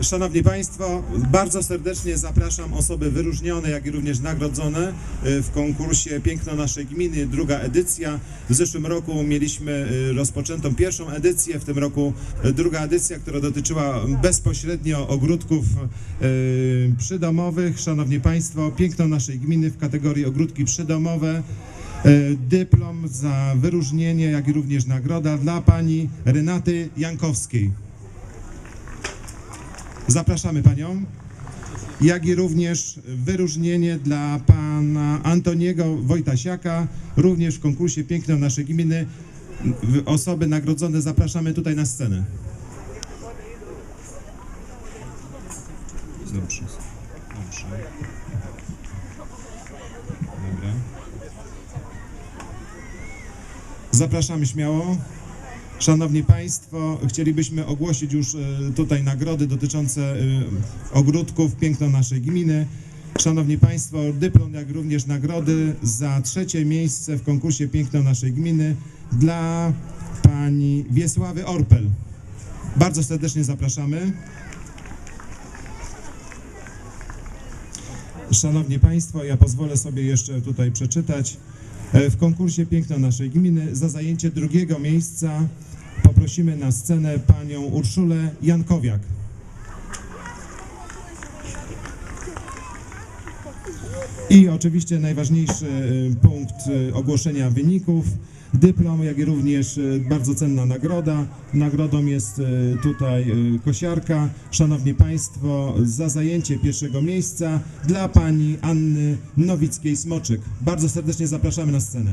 Szanowni Państwo, bardzo serdecznie zapraszam osoby wyróżnione, jak i również nagrodzone y, w konkursie Piękno Naszej Gminy, druga edycja. W zeszłym roku mieliśmy y, rozpoczętą pierwszą edycję, w tym roku y, druga edycja, która dotyczyła bezpośrednio ogródków przydomowych. Szanowni Państwo, Piękno Naszej Gminy w kategorii ogródki przydomowe. Dyplom za wyróżnienie, jak i również nagroda dla pani Renaty Jankowskiej. Zapraszamy Panią. Jak i również wyróżnienie dla Pana Antoniego Wojtasiaka, również w konkursie Piękno Naszej Gminy. Osoby nagrodzone zapraszamy tutaj na scenę. Dobrze. Dobrze. Dobra. Zapraszamy śmiało. Szanowni Państwo, chcielibyśmy ogłosić już e, tutaj nagrody dotyczące e, ogródków Piękno naszej gminy. Szanowni Państwo, dyplom jak również nagrody za trzecie miejsce w konkursie Piękno naszej gminy dla pani Wiesławy Orpel. Bardzo serdecznie zapraszamy. Szanowni Państwo, ja pozwolę sobie jeszcze tutaj przeczytać. E, W konkursie Piękno naszej gminy za zajęcie drugiego miejsca poprosimy na scenę panią Urszulę Jankowiak. I oczywiście najważniejszy e, punkt e, ogłoszenia wyników. Dyplom, jak i również e, bardzo cenna nagroda. Nagrodą jest e, tutaj e, kosiarka. Szanowni Państwo, za zajęcie pierwszego miejsca dla pani Anny Nowickiej-Smoczyk. Bardzo serdecznie zapraszamy na scenę.